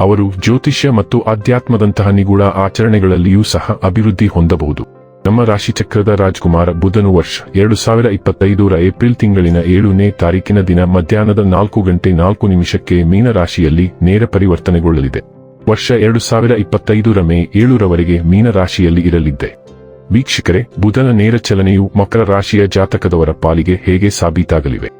ಅವರು ಜ್ಯೋತಿಷ್ಯ ಮತ್ತು ಆಧ್ಯಾತ್ಮದಂತಹ ನಿಗೂಢ ಆಚರಣೆಗಳಲ್ಲಿಯೂ ಸಹ ಅಭಿವೃದ್ಧಿ ಹೊಂದಬಹುದು. ನಮ್ಮ ರಾಶಿಚಕ್ರದ ರಾಜ್ಕುಮಾರ ಬುಧನು ವರ್ಷ ಎರಡು ಸಾವಿರ ಇಪ್ಪತ್ತೈದರ ಏಪ್ರಿಲ್ ತಿಂಗಳಿನ ಏಳನೇ ತಾರೀಕಿನ ದಿನ ಮಧ್ಯಾಹ್ನದ ನಾಲ್ಕು ಗಂಟೆ ನಾಲ್ಕು ನಿಮಿಷಕ್ಕೆ ಮೀನ ರಾಶಿಯಲ್ಲಿ ನೇರ ಪರಿವರ್ತನೆಗೊಳ್ಳಲಿದೆ. ವರ್ಷ ಎರಡು ಸಾವಿರ ಇಪ್ಪತ್ತೈದರ ಮೇ ಏಳರವರೆಗೆ ಮೀನ ರಾಶಿಯಲ್ಲಿ ಇರಲಿದ್ದೆ. ವೀಕ್ಷಕರೇ, ಬುಧನ ನೇರ ಚಲನೆಯು ಮಕರ ರಾಶಿಯ ಜಾತಕದವರ ಪಾಲಿಗೆ ಹೇಗೆ ಸಾಬೀತಾಗಲಿವೆ?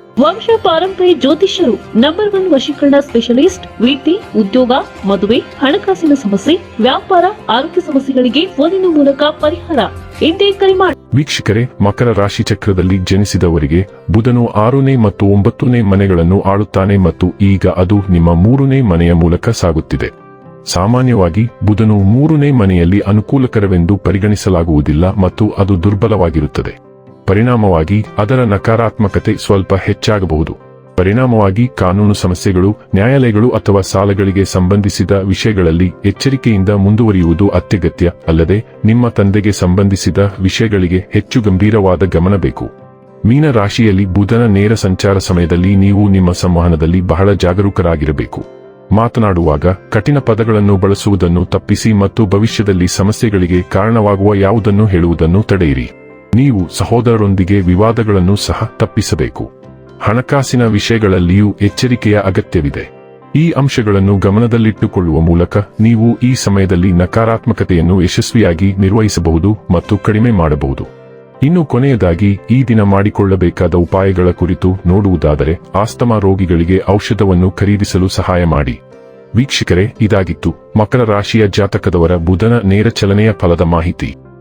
ವಂಶ ಪಾರಂಪರ್ಯ ಜ್ಯೋತಿಷ್ಯರು ನಂಬರ್ ಒನ್ ವಶೀಕರಣ ಸ್ಪೆಷಲಿಸ್ಟ್ ವೃತ್ತಿ ಉದ್ಯೋಗ, ಮದುವೆ, ಹಣಕಾಸಿನ ಸಮಸ್ಯೆ, ವ್ಯಾಪಾರ, ಆರೋಗ್ಯ ಸಮಸ್ಯೆಗಳಿಗೆ ಫೋನಿನ ಮೂಲಕ ಪರಿಹಾರ. ಇಂದೇ ಕರೆ ಮಾಡಿ ವೀಕ್ಷಕರೇ, ಮಕರ ರಾಶಿ ಚಕ್ರದಲ್ಲಿ ಜನಿಸಿದವರಿಗೆ ಬುಧನು ಆರನೇ ಮತ್ತು ಒಂಬತ್ತನೇ ಮನೆಗಳನ್ನು ಆಳುತ್ತಾನೆ ಮತ್ತು ಈಗ ಅದು ನಿಮ್ಮ ಮೂರನೇ ಮನೆಯ ಮೂಲಕ ಸಾಗುತ್ತಿದೆ. ಸಾಮಾನ್ಯವಾಗಿ ಬುಧನು ಮೂರನೇ ಮನೆಯಲ್ಲಿ ಅನುಕೂಲಕರವೆಂದು ಪರಿಗಣಿಸಲಾಗುವುದಿಲ್ಲ ಮತ್ತು ಅದು ದುರ್ಬಲವಾಗಿರುತ್ತದೆ. ಪರಿಣಾಮವಾಗಿ ಅದರ ನಕಾರಾತ್ಮಕತೆ ಸ್ವಲ್ಪ ಹೆಚ್ಚಾಗಬಹುದು. ಪರಿಣಾಮವಾಗಿ ಕಾನೂನು ಸಮಸ್ಯೆಗಳು, ನ್ಯಾಯಾಲಯಗಳು ಅಥವಾ ಸಾಲಗಳಿಗೆ ಸಂಬಂಧಿಸಿದ ವಿಷಯಗಳಲ್ಲಿ ಎಚ್ಚರಿಕೆಯಿಂದ ಮುಂದುವರಿಯುವುದು ಅತ್ಯಗತ್ಯ, ಅಲ್ಲದೆ ನಿಮ್ಮ ತಂದೆಗೆ ಸಂಬಂಧಿಸಿದ ವಿಷಯಗಳಿಗೆ ಹೆಚ್ಚು ಗಂಭೀರವಾದ ಗಮನ ಬೇಕು. ಮೀನ ರಾಶಿಯಲ್ಲಿ ಬುಧನ ನೇರ ಸಂಚಾರ ಸಮಯದಲ್ಲಿ ನೀವು ನಿಮ್ಮ ಸಂವಹನದಲ್ಲಿ ಬಹಳ ಜಾಗರೂಕರಾಗಿರಬೇಕು. ಮಾತನಾಡುವಾಗ ಕಠಿಣ ಪದಗಳನ್ನು ಬಳಸುವುದನ್ನು ತಪ್ಪಿಸಿ ಮತ್ತು ಭವಿಷ್ಯದಲ್ಲಿ ಸಮಸ್ಯೆಗಳಿಗೆ ಕಾರಣವಾಗುವ ಯಾವುದನ್ನು ಹೇಳುವುದನ್ನು ತಡೆಯಿರಿ. ನೀವು ಸಹೋದರರೊಂದಿಗೆ ವಿವಾದಗಳನ್ನು ಸಹ ತಪ್ಪಿಸಬೇಕು. ಹಣಕಾಸಿನ ವಿಷಯಗಳಲ್ಲಿಯೂ ಎಚ್ಚರಿಕೆಯ ಅಗತ್ಯವಿದೆ. ಈ ಅಂಶಗಳನ್ನು ಗಮನದಲ್ಲಿಟ್ಟುಕೊಳ್ಳುವ ಮೂಲಕ ನೀವು ಈ ಸಮಯದಲ್ಲಿ ನಕಾರಾತ್ಮಕತೆಯನ್ನು ಯಶಸ್ವಿಯಾಗಿ ನಿರ್ವಹಿಸಬಹುದು ಮತ್ತು ಕಡಿಮೆ ಮಾಡಬಹುದು. ಇನ್ನು ಕೊನೆಯದಾಗಿ, ಈ ದಿನ ಮಾಡಿಕೊಳ್ಳಬೇಕಾದ ಉಪಾಯಗಳ ಕುರಿತು ನೋಡುವುದಾದರೆ, ಆಸ್ತಮಾ ರೋಗಿಗಳಿಗೆ ಔಷಧವನ್ನು ಖರೀದಿಸಲು ಸಹಾಯ ಮಾಡಿ. ವೀಕ್ಷಕರೇ, ಇದಾಗಿತ್ತು. ಮಕರ ರಾಶಿಯ ಜಾತಕದವರ ಬುಧನ ನೇರ ಚಲನೆಯ ಫಲದ ಮಾಹಿತಿ.